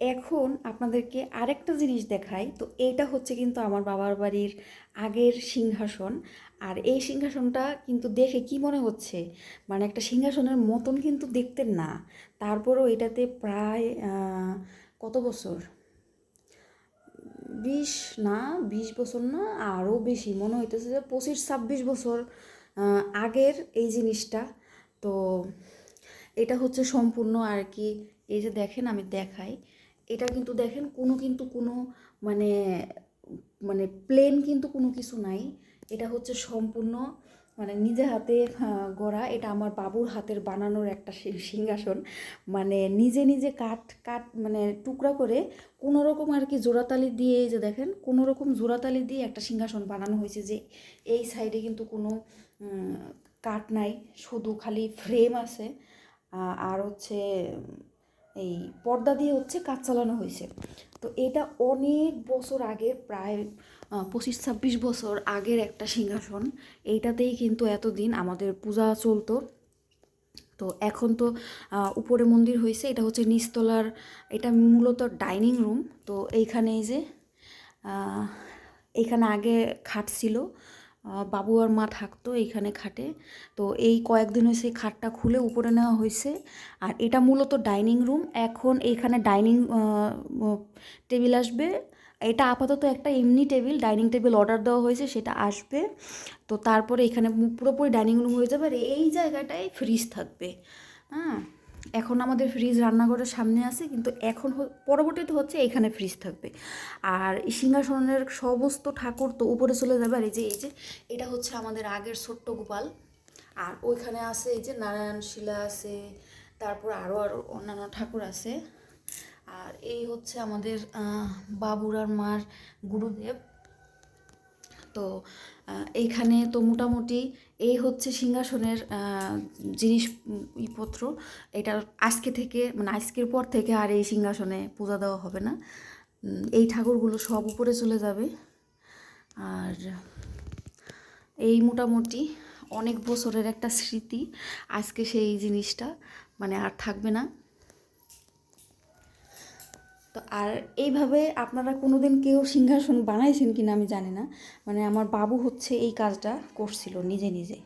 এখন আপনাদেরকে আরেকটা জিনিস দেখাই। তো এইটা হচ্ছে কিন্তু আমার বাবার বাড়ির আগের সিংহাসন। আর এই সিংহাসনটা কিন্তু দেখে কি মনে হচ্ছে? মানে একটা সিংহাসনের মতন কিন্তু দেখতে না। তারপরও এটাতে প্রায় কত বছর? বিশ না, বিশ বছর না, আরও বেশি। মনে হইতেছে যে পঁচিশ, ছাব্বিশ বছর আগের এই জিনিসটা। তো এটা হচ্ছে সম্পূর্ণ আর কি, এই যে দেখেন আমি দেখাই। এটা কিন্তু দেখেন, কোনো কিন্তু কোনো মানে মানে প্লেন কিন্তু কোনো কিছু নাই। এটা হচ্ছে সম্পূর্ণ মানে নিজে হাতে গড়া। এটা আমার বাবুর হাতের বানানোর একটা সিংহাসন। মানে নিজে নিজে কাঠ কাঠ মানে টুকরা করে কোনো রকম আর কি জোড়াতালি দিয়ে যে দেখেন, কোনো রকম জোড়াতালি দিয়ে একটা সিংহাসন বানানো হয়েছে যে এই সাইডে কিন্তু কোনো কাঠ নাই। শুধু খালি ফ্রেম আছে। আর হচ্ছে এই পর্দা দিয়ে হচ্ছে কাজ চালানো হয়েছে। তো এটা অনেক বছর আগে, প্রায় পঁচিশ ছাব্বিশ বছর আগের একটা সিংহাসন। এইটাতেই কিন্তু এতদিন আমাদের পূজা চলতো। তো এখন তো উপরে মন্দির হয়েছে, এটা হচ্ছে নিচতলার, এটা মূলত ডাইনিং রুম। তো এইখানে এই যে এইখানে আগে খাট ছিল। বাবু আর মা থাকতো এইখানে খাটে। তো এই কয়েকদিন হয়েছে খাটটা খুলে উপরে নেওয়া হয়েছে। আর এটা মূলত ডাইনিং রুম। এখন এইখানে ডাইনিং টেবিল আসবে। এটা আপাতত একটা এমনি টেবিল, ডাইনিং টেবিল অর্ডার দেওয়া হয়েছে, সেটা আসবে। তো তারপরে এখানে পুরোপুরি ডাইনিং রুম হয়ে যাবে। আর এই জায়গাটায় ফ্রিজ থাকবে। হ্যাঁ? এখন আমাদের ফ্রিজ রান্নাঘরের সামনে আছে, কিন্তু এখন পরবর্তীতে হচ্ছে এখানে ফ্রিজ থাকবে। আর সিংহাসনের সমস্ত ঠাকুর তো উপরে চলে যাবে, আর এই যে এই যে, এটা হচ্ছে আমাদের আগের ছোট্ট গোপাল। আর ওইখানে আছে এই যে নারায়ণ শিলা আছে, তারপর আরও আরও অন্যান্য ঠাকুর আছে। আর এই হচ্ছে আমাদের বাবুর আর মার গুরুদেব। তো এইখানে তো মোটামুটি এই হচ্ছে সিংহাসনের জিনিস ইপত্র এটা আজকে থেকে মানে আজকের পর থেকে আর এই সিংহাসনে পূজা দেওয়া হবে না। এই ঠাকুরগুলো সব উপরে চলে যাবে। আর এই মোটামুটি অনেক বছরের একটা স্মৃতি আজকে সেই জিনিসটা মানে আর থাকবে না। তো আর এইভাবে আপনারা কোনো দিন কেউ সিংহাসন বানাইছেন কিনা আমি জানি না। মানে আমার বাবু হচ্ছে এই কাজটা করছিল নিজে নিজে।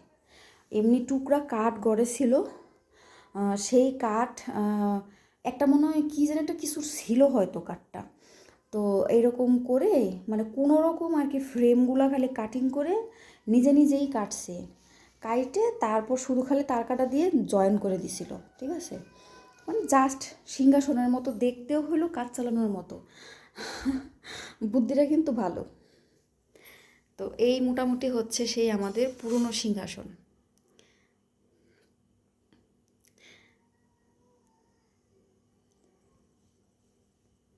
এমনি টুকরা কাঠ গড়ে ছিল। সেই কাঠ একটা মনে হয় কী যেন একটা কিছু ছিল হয়তো কাঠটা। তো এইরকম করে মানে কোনো রকম আর কি ফ্রেমগুলো খালি কাটিং করে নিজে নিজেই কাটছে। কাইটে তারপর শুধু খালি তার কাটা দিয়ে জয়েন করে দিছিল, ঠিক আছে? মানে জাস্ট সিংহাসনের মতো দেখতেও হলো, কাজ চালানোর মতো। বুদ্ধিটা কিন্তু ভালো। তো এই মোটামুটি হচ্ছে সেই আমাদের পুরনো সিংহাসন।